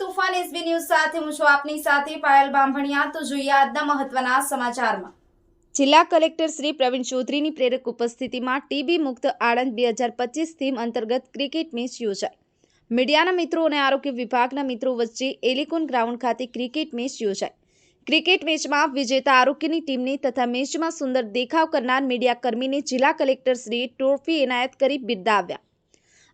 તુફાન SB news સાથે હું છું આપની સાથે પાયલ બાંભણિયા. તો જોઈએ આજના મહત્વના સમાચારમાં. જિલ્લા કલેક્ટર શ્રી પ્રવીણ ચૌધરીની પ્રેરક ઉપસ્થિતિમાં ટીબી મુક્ત આણંદ બે હજાર પચીસ થીમ અંતર્ગત ક્રિકેટ મેચ યોજાઈ મીડિયાના મિત્રો અને આરોગ્ય વિભાગના મિત્રો વચ્ચે એલિકોન ગ્રાઉન્ડ ખાતે ક્રિકેટ મેચ યોજાઈ ક્રિકેટ મેચમાં વિજેતા આરોગ્યની ટીમને તથા મેચમાં સુંદર દેખાવ કરનાર મીડિયા કર્મીને જિલ્લા કલેક્ટરશ્રીએ ટ્રોફી એનાયત કરી બિરદાવ્યા.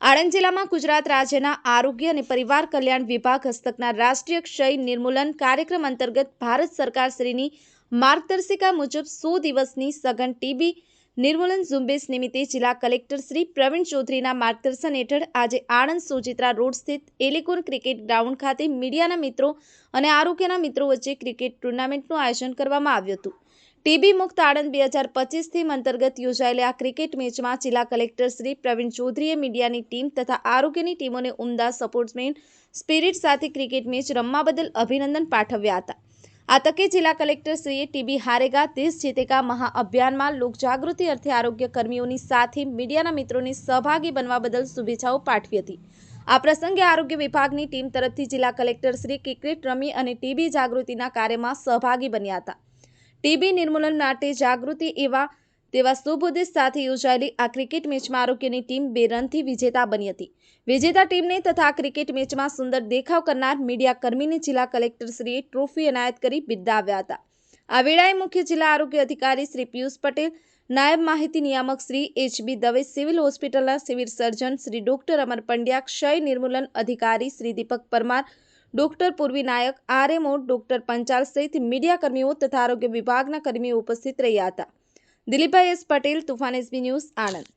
આણંદ જિલ્લામાં ગુજરાત રાજ્યના આરોગ્ય અને પરિવાર કલ્યાણ વિભાગ હસ્તકના રાષ્ટ્રીય ક્ષય નિર્મૂલન કાર્યક્રમ અંતર્ગત ભારત સરકાર શ્રીની માર્ગદર્શિકા મુજબ સો દિવસની સઘન ટીબી નિર્મૂલન ઝુંબેશ નિમિત્તે જિલ્લા કલેક્ટર શ્રી પ્રવીણ ચૌધરીના માર્ગદર્શન હેઠળ આજે આણંદ સુચિત્રા રોડ સ્થિત એલિકોન ક્રિકેટ ગ્રાઉન્ડ ખાતે મીડિયાના મિત્રો અને આરોગ્યના મિત્રો વચ્ચે ક્રિકેટ ટુર્નામેન્ટનું આયોજન કરવામાં આવ્યું હતું. ટીબી મુક્ત આણંદ બે હજાર પચીસ થીમ અંતર્ગત યોજાયેલી આ ક્રિકેટ મેચમાં જિલ્લા કલેક્ટર શ્રી પ્રવીણ ચૌધરીએ મીડિયાની ટીમ તથા આરોગ્યની ટીમોને ઉમદા સપોર્ટ્સમેન સ્પિરિટ સાથે ક્રિકેટ મેચ રમવા બદલ અભિનંદન પાઠવ્યા હતા. આ તકે જિલ્લા કલેક્ટરશ્રીએ ટીબી હારેગા, દેશ જીતેગા મહાઅભિયાનમાં લોકજાગૃતિ અર્થે આરોગ્ય કર્મીઓની સાથે મીડિયાના મિત્રોને સહભાગી બનવા બદલ શુભેચ્છાઓ પાઠવી હતી. આ પ્રસંગે આરોગ્ય વિભાગની ટીમ તરફથી જિલ્લા કલેક્ટરશ્રી ક્રિકેટ રમી અને ટીબી જાગૃતિના કાર્યમાં સહભાગી બન્યા હતા. ટીબી નિર્મૂલન માટે જાગૃતિ એવા તેવા ઉદ્દેશ સાથે યોજાયેલી આ ક્રિકેટ મેચમાં આરોગ્યની ટીમ બે રનથી વિજેતા બની હતી. વિજેતા ટીમને તથા ક્રિકેટ મેચમાં સુંદર દેખાવ કરનાર મીડિયા કર્મીને જિલ્લા કલેક્ટરશ્રીએ ટ્રોફી એનાયત કરી બિરદાવ્યા હતા. આ વેળાએ મુખ્ય જિલ્લા આરોગ્ય અધિકારી શ્રી પિયુષ પટેલ, નાયબ માહિતી નિયામક શ્રી એચબી દવે, સિવિલ હોસ્પિટલના civil surgeon Shri doctor Amar Pandya, ક્ષય નિર્મૂલન અધિકારી Shri Deepak Parmar doctor Purvi Nayak, RMO doctor Panchal સહિત મીડિયા કર્મીઓ તથા આરોગ્ય વિભાગના કર્મીઓ ઉપસ્થિત રહ્યા હતા. Dilipbhai S Patel, Toofan SB news, Anand.